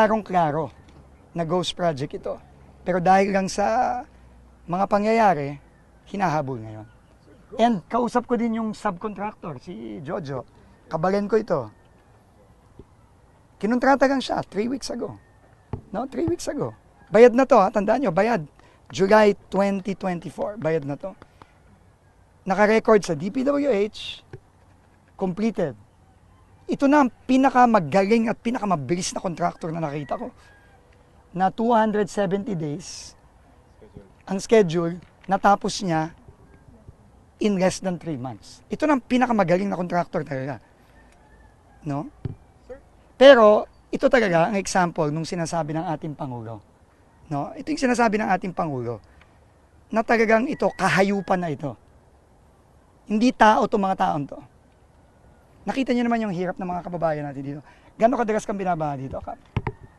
Klarong-klaro na ghost project ito. Pero dahil lang sa mga pangyayari, hinahabol ngayon. And kausap ko din yung subcontractor, si Jojo. Kabalen ko ito. Kinontrata lang siya, three weeks ago. No, three weeks ago. Bayad na to, ha? tandaan nyo, bayad. July 2024, bayad na to. Naka-record sa DPWH, completed. Ito na ang pinakamagaling at pinakamabilis na contractor na nakita ko. Na 270 days, ang schedule, natapos niya in less than 3 months. Ito na ang pinakamagaling na contractor talaga. No? Pero, ito talaga ang example nung sinasabi ng ating Pangulo. No? Ito yung sinasabi ng ating Pangulo na talagang ito, kahayupan na ito. Hindi tao to mga taon to. Nakita niyo naman yung hirap ng mga kababayan natin dito. Gano'ng kadalas kang binabaha dito, Kap?